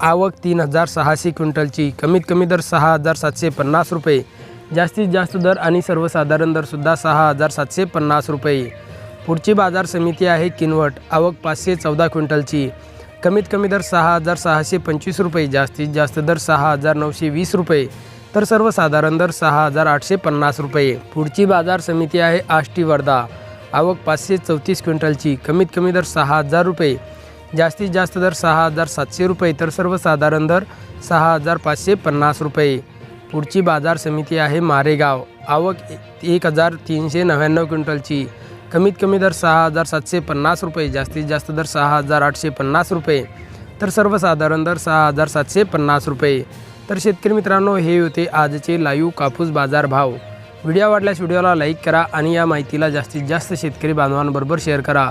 आवक तीन हजार सहाशे क्विंटलची. कमीत कमी दर सहा हजार सातशे पन्नास रुपये. जास्तीत जास्त दर आणि सर्वसाधारण दरसुद्धा सहा हजार सातशे पन्नास रुपये. पुढची बाजार समिती आहे किनवट. आवक पाचशे चौदा क्विंटलची. कमीत कमी दर सहा हजार सहाशे पंचवीस रुपये. जास्तीत जास्त दर सहा हजार नऊशे वीस रुपये. तर सर्वसाधारण दर सहा हजार आठशे पन्नास रुपये. पुढची बाजार समिती आहे आष्टी वर्धा. आवक पाचशे चौतीस क्विंटलची. कमीत कमी दर सहा हजार रुपये. जास्तीत जास्त दर सहा हजार सातशे रुपये तर सर्वसाधारण दर सहा हजार पाचशे पन्नास रुपये. पुढची बाजार समिती आहे मारेगाव. आवक एक हजार तीनशे नव्याण्णव क्विंटलची. कमीत कमी दर सहा हजार सातशे पन्नास रुपये जास्तीत जास्त दर सहा हजार आठशे पन्नास रुपये. तर सर्वसाधारण दर सहा हजार सातशे पन्नास रुपये. तर शेतकरी मित्रांनो हे होते आजचे लाईव्ह कापूस बाजार भाव. व्हिडिओ आवडल्यास व्हिडिओला लाईक करा आणि या माहितीला जास्तीत जास्त शेतकरी बांधवांबरोबर शेअर करा.